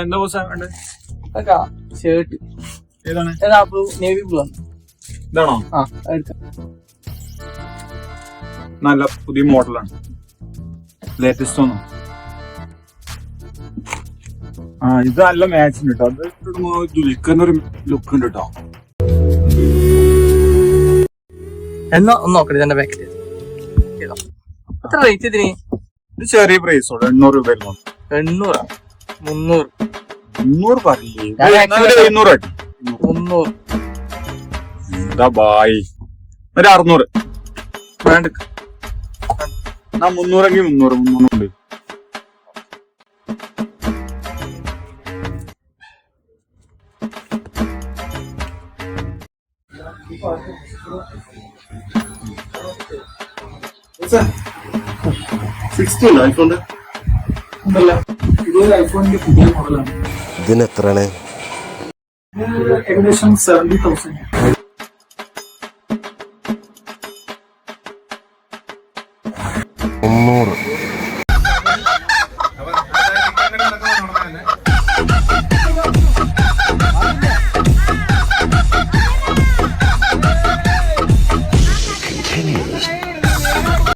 എന്താ ബോസ് വേണ്ടത്? അതൊക്കെ ഷർട്ട് ഏതാണ്? ഏതാ ബ്ലൂ നേവി ബ്ലൂ ആണ്. ഇതാണോ? ആ എടുക്കാം നല്ല പുതിയ മോഡലാണ് ലേറ്റസ്റ്റ് ഒന്നും. ആ ഇത് നല്ല മാച്ച് ഉണ്ട് കേട്ടോ അത് ഇടുമ്പോ ദുൽഖറിന്റെ ഒരു ലുക്ക് ഉണ്ട് കേട്ടോ എന്നാ ഒന്ന് നോക്കട്ടെ ഇതെന്റെ ബാക്കിൽ എത്ര റേറ്റ് ഇതിന്? ഇത് ചെറിയ പ്രൈസ് ഉള്ളു. എണ്ണൂറ് രൂപ വരുന്നു എണ്ണൂറാ? മുന്നൂറ്. മുന്നൂറ് actually- എഴുന്നൂറ് അടി. മുന്നൂറ്. എന്താ ബായ്. ഒരു അറുന്നൂറ്. വേണ്ട. എന്നാ മുന്നൂറെങ്കിൽ മുന്നൂറ് മുന്നൂറുണ്ട് സിക്സ്റ്റി ഉണ്ടോ ഐഫോണിന്റെ ഇതൊരു ഐഫോണിന്റെ പുതിയ മോഡലാണ് ഇതിനെത്രയാണ്? ഏകദേശം സെവന്റി തൗസൻഡ് മുന്നൂറ്.